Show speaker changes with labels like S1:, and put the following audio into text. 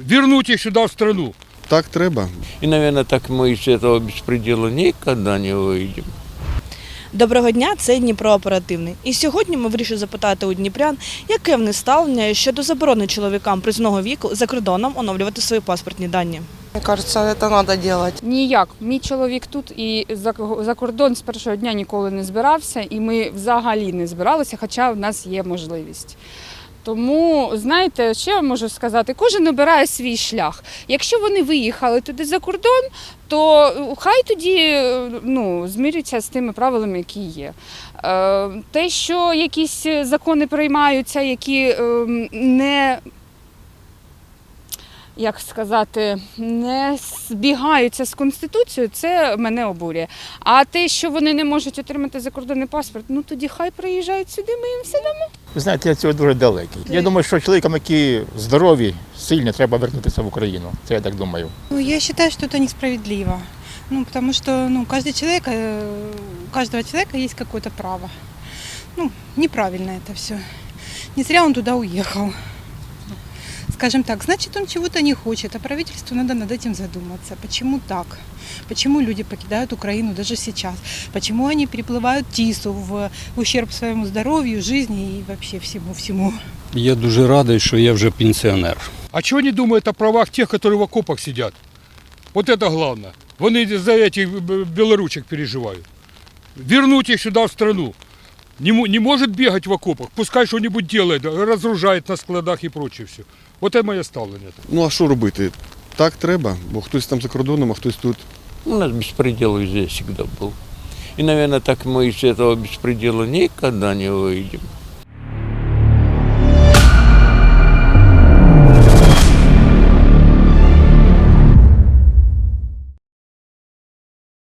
S1: вернуть их сюда в страну.
S2: Так треба.
S3: И, наверное, так мы из этого беспредела никогда не выйдем.
S4: Доброго дня, це Дніпро оперативний. І сьогодні ми вирішили запитати у дніпрян, яке в них ставлення щодо заборони чоловікам призовного віку за кордоном оновлювати свої паспортні дані.
S5: Мне кажется, это надо делать.
S6: Ніяк. Мій чоловік тут і за, за кордон з першого дня ніколи не збирався, і ми взагалі не збиралися, хоча в нас є можливість. Тому, знаєте, що я можу сказати? Кожен обирає свій шлях. Якщо вони виїхали туди за кордон, то е, хай тоді е, ну, змиряться з тими правилами, які є. Е, Те, що якісь закони приймаються, які е, не як сказати, не збігаються з конституцією, це мене обурює. А те, що вони не можуть отримати закордонний паспорт, ну тоді хай приїжджають сюди, ми їм все дамо.
S7: Ви знаєте, я цього дуже далекий. Я думаю, що чоловікам, які здорові, сильні, треба вернутися в Україну. Це я так думаю.
S8: Ну, я считаю, что это несправедливо. Ну, потому что ну, каждый человек, э, у каждого человека есть какое-то право. Ну, неправильно это все. Не зря он туда уехал. Скажем так, значит, он чего-то не хочет, а правительству надо над этим задуматься. Почему так? Почему люди покидают Украину даже сейчас? Почему они переплывают Тису в ущерб своему здоровью, жизни и вообще всему-всему?
S9: Я дуже радий, що я вже пенсіонер.
S1: А чего они думают о правах тех, которые в окопах сидят? Вот это главное. Вони за этих б- белоручек переживают. Вернуть их сюда в страну. Не, мо- не может бегать в окопах. Пускай что-нибудь делает, разгружает на складах и прочее все. Вот это моє ставлення.
S2: Ну а що робити? Так треба, бо хтось там за кордоном, а хтось тут.
S3: У нас беспредел везде всегда был. И, наверное, так мы из этого беспредела никогда не выйдем.